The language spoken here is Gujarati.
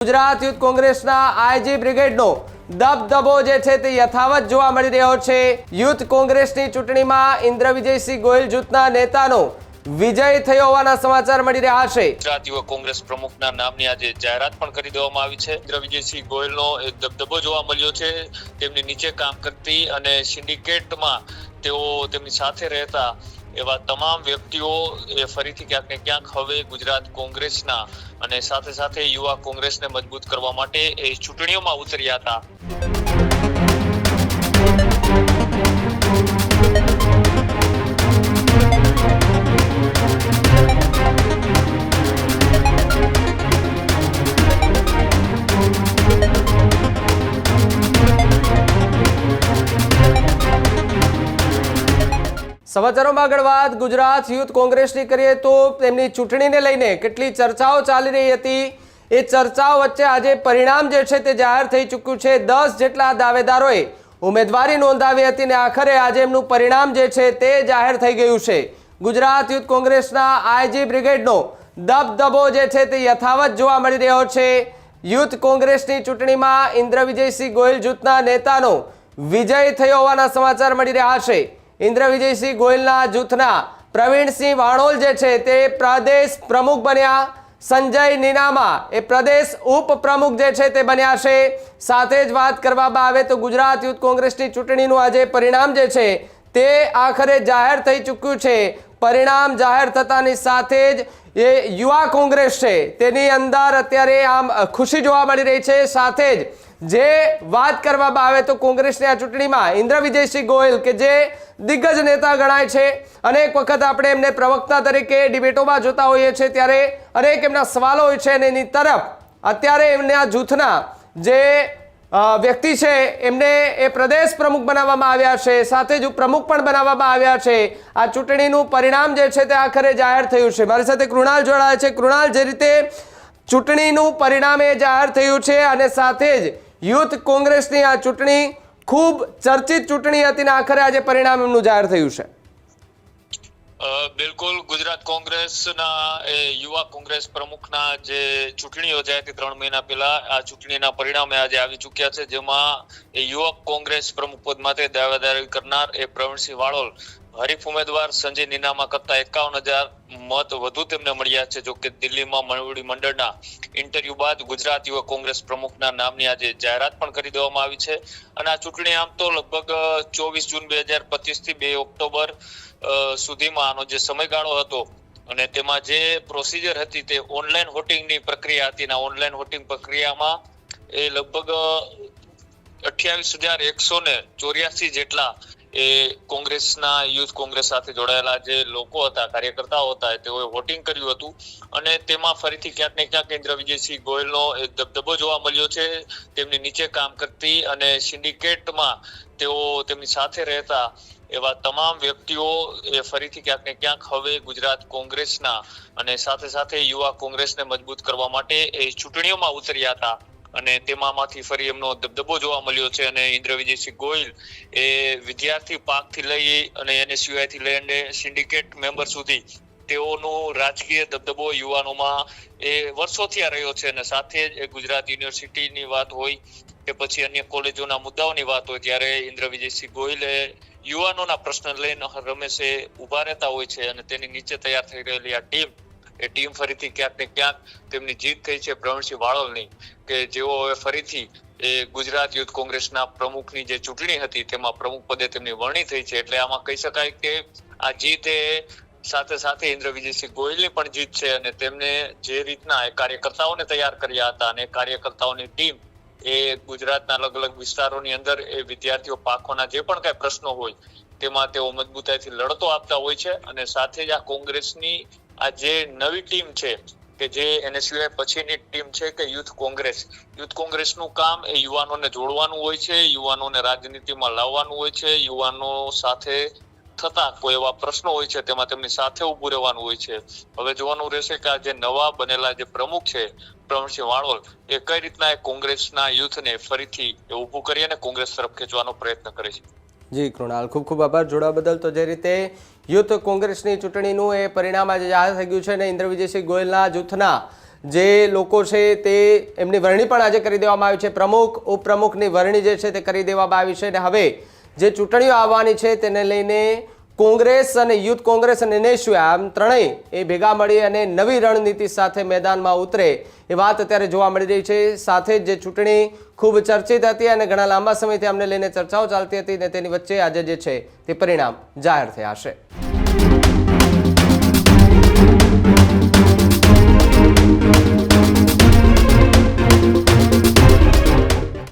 ગુજરાત યુથ કોંગ્રેસના આઈજી બ્રિગેડનો દબદબો જે છે તે યથાવત જોવા મળી રહ્યો છે. યુથ કોંગ્રેસની ચૂંટણીમાં ઇન્દ્ર વિજયસિંહ ગોયલ જૂથના નેતાનો વિજય થયો હોવાના સમાચાર મળી રહ્યા છે. ગુજરાત યુવક કોંગ્રેસ પ્રમુખના નામની આજે જાહેરાત પણ કરી દેવામાં આવી છે. ઇન્દ્ર વિજયસિંહ ગોયલનો એક દબદબો જોવા મળ્યો છે. તેમની નીચે કામ કરતી અને સિન્ડિકેટમાં તેઓ તેમની સાથે રહેતા એવા તમામ વ્યક્તિઓ એ ફરીથી ક્યાંક ને ક્યાંક હવે ગુજરાત કોંગ્રેસના અને સાથે સાથે યુવા કોંગ્રેસને મજબૂત કરવા માટે એ ચૂંટણીઓમાં ઉતર્યા હતા. સમાચારોમાં આગળ વાત. ગુજરાત યુથ કોંગ્રેસની કરીએ તો તેમની ચૂંટણીને લઈને કેટલી ચર્ચાઓ ચાલી રહી હતી. એ ચર્ચાઓ વચ્ચે આજે પરિણામ જે છે તે જાહેર થઈ ચૂક્યું છે. દસ જેટલા દાવેદારોએ ઉમેદવારી નોંધાવી હતી અને આખરે આજે એમનું પરિણામ જે છે તે જાહેર થઈ ગયું છે. ગુજરાત યુથ કોંગ્રેસના આઈજી બ્રિગેડનો દબદબો જે છે તે યથાવત જોવા મળી રહ્યો છે. યુથ કોંગ્રેસની ચૂંટણીમાં ઇન્દ્ર વિજયસિંહ ગોયલ જૂથના નેતાનો વિજય થયો હોવાના સમાચાર મળી રહ્યા છે. ઇન્દ્ર વિજયસિંહ ગોયલના જૂથના પ્રવીણસિંહ વાણોલ જે છે તે પ્રદેશ પ્રમુખ બન્યા. સંજય નીનામા એ પ્રદેશ ઉપપ્રમુખ જે છે તે બન્યા છે. સાથે જ વાત કરવામાં આવે તો ગુજરાત યુથ કોંગ્રેસની ચૂંટણીનું આજે પરિણામ જે છે તે આખરે જાહેર થઈ ચૂક્યું છે. પરિણામ જાહેર થતાની સાથે જ એ યુવા કોંગ્રેસ છે. તેની અંદર અત્યારે આમ ખુશી જોવા મળી રહી છે. સાથે જ જે વાત કરવામાં આવે તો કોંગ્રેસની આ ચૂંટણીમાં ઇન્દ્ર વિજયસિંહ ગોયલ કે જે દિગ્ગજ નેતા ગણાય છે. અનેક વખત આપણે એમને પ્રવક્તા તરીકે ડિબેટોમાં જોતા હોઈએ છીએ. ત્યારે અનેક એમના સવાલો હોય છે અને એની તરફ અત્યારે એમના જૂથના જે વ્યક્તિ છે, એમને એ પ્રદેશ પ્રમુખ બનાવવામાં આવ્યા છે, સાથે જ પ્રમુખ પણ બનાવવામાં આવ્યા છે. આ ચૂંટણીનું પરિણામ જે છે તે આખરે જાહેર થયું છે. મારી સાથે કૃણાલ જોડાય છે. કૃણાલ, જે રીતે ચૂંટણીનું પરિણામ એ જાહેર થયું છે અને સાથે જ યુથ કોંગ્રેસની આ ચૂંટણી ખૂબ ચર્ચિત ચૂંટણી હતી ને આખરે આજે પરિણામ એમનું જાહેર થયું છે. બિલકુલ ગુજરાત કોંગ્રેસના એ યુવા કોંગ્રેસ પ્રમુખના જે ચૂંટણી યોજાઈ હતી ત્રણ મહિના પહેલા આ ચૂંટણીના પરિણામે આજે આવી ચૂક્યા છે, જેમાં એ યુવક કોંગ્રેસ પ્રમુખ પદ માટે દાવેદારી કરનાર એ પ્રવીણસિંહ વાળોલ, હરીફ ઉમેદવાર સંજય નીનામા કરતા એકાવન હજાર મત વધુ તેમને મળ્યા છે જો કે દિલ્હીમાં મંડળી મંડળના ઇન્ટરવ્યુ બાદ ગુજરાત યુવક કોંગ્રેસ પ્રમુખના નામની આજે જાહેરાત પણ કરી દેવામાં આવી છે. અને આ ચૂંટણી આમ તો લગભગ ચોવીસ જૂન બે હજાર પચીસથી બે ઓક્ટોબર સુધીમાં આનો જે સમયગાળો હતો અને તેમાં જે પ્રોસિજર હતી તે ઓનલાઈન વોટિંગની પ્રક્રિયા હતી ઓનલાઈન વોટિંગ પ્રક્રિયામાં એ લગભગ અઠ્યાવીસ હજાર એકસો ને ચોર્યાસી જેટલા એ કોંગ્રેસના યુથ કોંગ્રેસ સાથે જોડાયેલા જે લોકો હતા, કાર્યકર્તાઓ હતા તેઓએ વોટિંગ કર્યું હતું. અને તેમાં ફરીથી ક્યાંક ને ક્યાંક ઇન્દ્ર વિજયસિંહ ગોયલનો એક દબદબો જોવા મળ્યો છે. તેમની નીચે કામ કરતી અને સિન્ડિકેટમાં તેઓ તેમની સાથે રહેતા એવા તમામ વ્યક્તિઓ એ ફરીથી ક્યાંક ને ક્યાંક હવે ગુજરાત કોંગ્રેસના અને સાથે સાથે યુવા કોંગ્રેસને મજબૂત કરવા માટે એ ચૂંટણીઓમાં ઉતર્યા હતા. અને તેમાંથી ફરી એમનો દબદબો જોવા મળ્યો છે અને ઇન્દ્ર વિજયસિંહ ગોયલ એ વિદ્યાર્થી પાકથી લઈ અને એને સિવાયથી લઈને સિન્ડિકેટ મેમ્બર સુધી તેઓનો રાજકીય દબદબો યુવાનોમાં એ વર્ષોથી આ રહ્યો છે અને સાથે જ ગુજરાત યુનિવર્સિટીની વાત હોય કે પછી અન્ય કોલેજોના મુદ્દાઓની વાત હોય ત્યારે ઇન્દ્ર વિજયસિંહ ગોયલે યુવાનોના પ્રશ્ન લઈને રમેશે ઊભા રહેતા હોય છે અને તેની નીચે તૈયાર થઈ રહેલી આ ટીમ, એ ટીમ ફરીથી ક્યાંક ને ક્યાંક તેમની જીત થઈ છે પ્રવીણસિંહ વાળોલની કે જેઓ હવે ફરીથી એ ગુજરાત યુથ કોંગ્રેસના પ્રમુખની જે ચૂંટણી હતી, તેમાં પ્રમુખ પદે તેમની વરણી થઈ છે. એટલે આમાં કહી શકાય કે આ જીત એ સાથે સાથે ઇન્દ્ર વિજયસિંહ ગોયલની પણ જીત છે અને તેમને જે રીતના કાર્યકર્તાઓને તૈયાર કર્યા હતા અને કાર્યકર્તાઓની ટીમ એ ગુજરાતના અલગ અલગ વિસ્તારોની અંદર એ વિદ્યાર્થીઓ પાકોના જે પણ કઈ પ્રશ્નો હોય, તેમાં તેઓ મજબૂતાઈથી લડતો આપતા હોય છે અને સાથે જ આ કોંગ્રેસની આ જે નવી ટીમ છે, કે જે એને સિવાય પછીની ટીમ છે કે યુથ કોંગ્રેસ, યુથ કોંગ્રેસનું કામ એ યુવાનોને જોડવાનું હોય છે, યુવાનોને રાજનીતિમાં લાવવાનું હોય છે, યુવાનો સાથે થતા કોઈ એવા પ્રશ્નો હોય છે, તેમાં તેમની સાથે ઉભું રહેવાનું હોય છે. હવે જોવાનું રહેશે કે આ જે નવા બનેલા જે પ્રમુખ છે, પ્રવીણસિંહ વાળોલ, એ કઈ રીતના કોંગ્રેસના યુથને ફરીથી ઊભું કરી અને કોંગ્રેસ તરફ ખેંચવાનો પ્રયત્ન કરે છે? જી, કૃણાલ, ખૂબ ખૂબ આભાર. જોડા બદલ તો જે રીતે યુથ કોંગ્રેસની ચૂંટણીનું એ પરિણામ આજે જાહેર થઈ ગયું છે અને ઇન્દ્ર વિજયસિંહ ગોયલના જૂથના જે લોકો છે તે એમની વરણી પણ આજે કરી દેવામાં આવી છે. પ્રમુખ, ઉપપ્રમુખની વરણી જે છે તે કરી દેવામાં આવી છે અને હવે જે ચૂંટણીઓ આવવાની છે તેને લઈને કોંગ્રેસ અને યુથ કોંગ્રેસ અને નેશુ આમ ત્રણેય એ ભેગા મળી અને નવી રણનીતિ સાથે મેદાનમાં ઉતરે એ વાત અત્યારે જોવા મળી રહી છે. સાથે જ જે ચૂંટણી ખૂબ ચર્ચિત હતી અને ઘણા લાંબા સમયથી અમને લઈને ચર્ચાઓ ચાલતી હતી ને તેની વચ્ચે આજે જે છે તે પરિણામ જાહેર થયા છે.